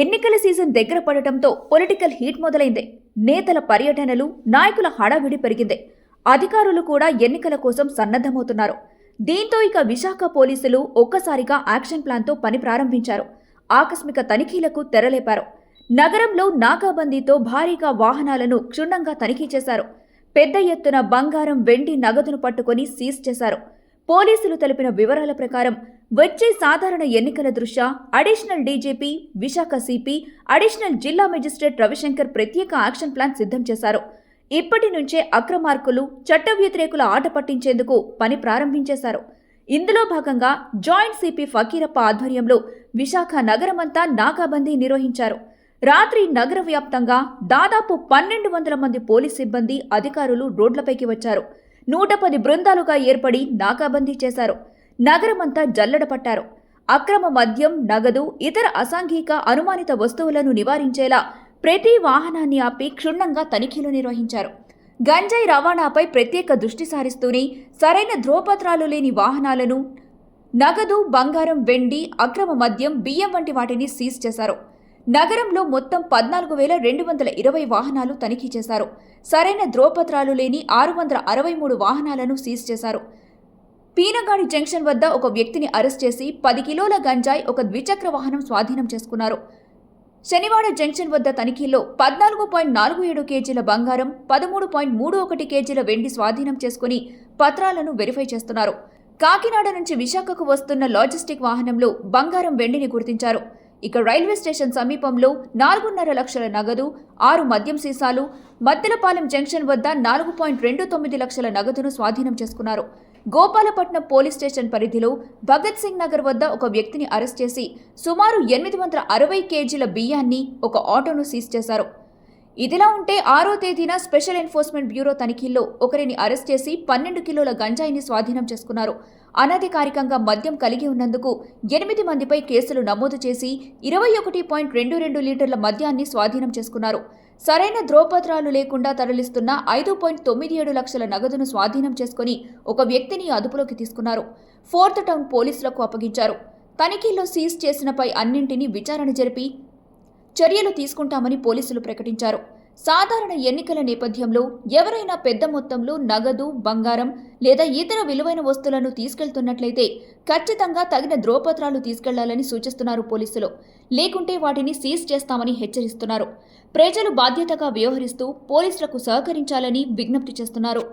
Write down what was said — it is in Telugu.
ఎన్నికల సీజన్ దగ్గర పడటంతో పొలిటికల్ హీట్ మొదలైంది. నేతల పర్యటనలు నాయకుల హడావిడి పెరిగింది. అధికారులు కూడా ఎన్నికల కోసం సన్నద్ధమవుతున్నారు. దీంతో ఇక విశాఖ పోలీసులు ఒక్కసారిగా యాక్షన్ ప్లాన్తో పని ప్రారంభించారు. ఆకస్మిక తనిఖీలకు తెరలేపారు. నగరంలో నాకాబందీతో భారీగా వాహనాలను క్షుణ్ణంగా తనిఖీ చేశారు. పెద్ద ఎత్తున బంగారం వెండి నగదును పట్టుకొని సీజ్ చేశారు. పోలీసులు తెలిపిన వివరాల ప్రకారం వచ్చే సాధారణ ఎన్నికల దృష్ట్యా additional DGP Visakha CP additional జిల్లా మెజిస్ట్రేట్ రవిశంకర్ ప్రత్యేక యాక్షన్ ప్లాన్ సిద్ధం చేశారు. ఇప్పటి నుంచే అక్రమార్కులు చట్ట వ్యతిరేకుల ఆట పట్టించేందుకు పని ప్రారంభించేశారు. ఇందులో భాగంగా జాయింట్ సిపి ఫకీరప్ప ఆధ్వర్యంలో విశాఖ నగరమంతా నాకాబందీ నిర్వహించారు. రాత్రి నగర వ్యాప్తంగా దాదాపు పన్నెండు వందల మంది పోలీస్ సిబ్బంది అధికారులు రోడ్లపైకి వచ్చారు. నూట పది బృందాలుగా ఏర్పడి నాకాబందీ చేశారు. నగరమంతా జల్లెడ పట్టారు. అక్రమ మద్యం నగదు ఇతర అసాంఘిక అనుమానిత వస్తువులను నివారించేలా ప్రతి వాహనాన్ని ఆపి క్షుణ్ణంగా తనిఖీలు నిర్వహించారు. గంజాయి రవాణాపై ప్రత్యేక దృష్టి సారిస్తూనే సరైన ధ్రువపత్రాలు లేని వాహనాలను నగదు బంగారం వెండి అక్రమ మద్యం బియ్యం వంటి వాటిని సీజ్ చేశారు. నగరంలో మొత్తం పద్నాలుగు వేల రెండు వందల ఇరవై వాహనాలు తనిఖీ చేశారు. సరైన ధ్రువపత్రాలు లేని ఆరు వందల అరవై మూడు వాహనాలను సీజ్ చేశారు. పీనగాడి జంక్షన్ వద్ద ఒక వ్యక్తిని అరెస్ట్ చేసి పది కిలోల గంజాయి ఒక ద్విచక్ర వాహనం స్వాధీనం చేసుకున్నారు. శనివాడ జంక్షన్ వద్ద తనిఖీలో పద్నాలుగు పాయింట్ నాలుగు ఏడు కేజీల బంగారం పదమూడు పాయింట్ మూడు ఒకటి కేజీల వెండి స్వాధీనం చేసుకుని పత్రాలను వెరిఫై చేస్తున్నారు. కాకినాడ నుంచి విశాఖకు వస్తున్న లాజిస్టిక్ వాహనంలో బంగారం వెండిని గుర్తించారు. ఇక రైల్వే స్టేషన్ సమీపంలో నాలుగున్నర లక్షల నగదు ఆరు మద్యం సీసాలు మద్దెలపాలెం జంక్షన్ వద్ద నాలుగు పాయింట్ రెండు తొమ్మిది లక్షల నగదును స్వాధీనం చేసుకున్నారు. గోపాలపట్నం పోలీస్ స్టేషన్ పరిధిలో భగత్ సింగ్ నగర్ వద్ద ఒక వ్యక్తిని అరెస్ట్ చేసి సుమారు ఎనిమిది వందల అరవై కేజీల బియ్యాన్ని ఒక ఆటోను సీజ్ చేశారు. ఇదిలా ఉంటే ఆరో తేదీన స్పెషల్ ఎన్ఫోర్స్మెంట్ బ్యూరో తనిఖీల్లో ఒకరిని అరెస్ట్ చేసి పన్నెండు కిలోల గంజాయిని స్వాధీనం చేసుకున్నారు. అనధికారికంగా మద్యం కలిగి ఉన్నందుకు ఎనిమిది మందిపై కేసులు నమోదు చేసి ఇరవై ఒకటి పాయింట్ రెండు రెండు లీటర్ల మద్యాన్ని స్వాధీనం చేసుకున్నారు. సరైన ద్రోపత్రాలు లేకుండా తరలిస్తున్న ఐదు పాయింట్ తొమ్మిది ఏడు లక్షల నగదును స్వాధీనం చేసుకుని ఒక వ్యక్తిని అదుపులోకి తీసుకున్నారు. ఫోర్త్ టౌన్ పోలీసులకు అప్పగించారు. తనిఖీల్లో సీజ్ చేసినపై అన్నింటినీ విచారణ జరిపి చర్యలు తీసుకుంటామని పోలీసులు ప్రకటించారు. సాధారణ ఎన్నికల నేపథ్యంలో ఎవరైనా పెద్ద మొత్తంలో నగదు బంగారం లేదా ఇతర విలువైన వస్తువులను తీసుకెళ్తున్నట్లయితే ఖచ్చితంగా తగిన ధ్రువపత్రాలు తీసుకెళ్ళాలని సూచిస్తున్నారు పోలీసులు. లేకుంటే వాటిని సీజ్ చేస్తామని హెచ్చరిస్తున్నారు. ప్రజలు బాధ్యతగా వ్యవహరిస్తూ పోలీసులకు సహకరించాలని విజ్ఞప్తి చేస్తున్నారు.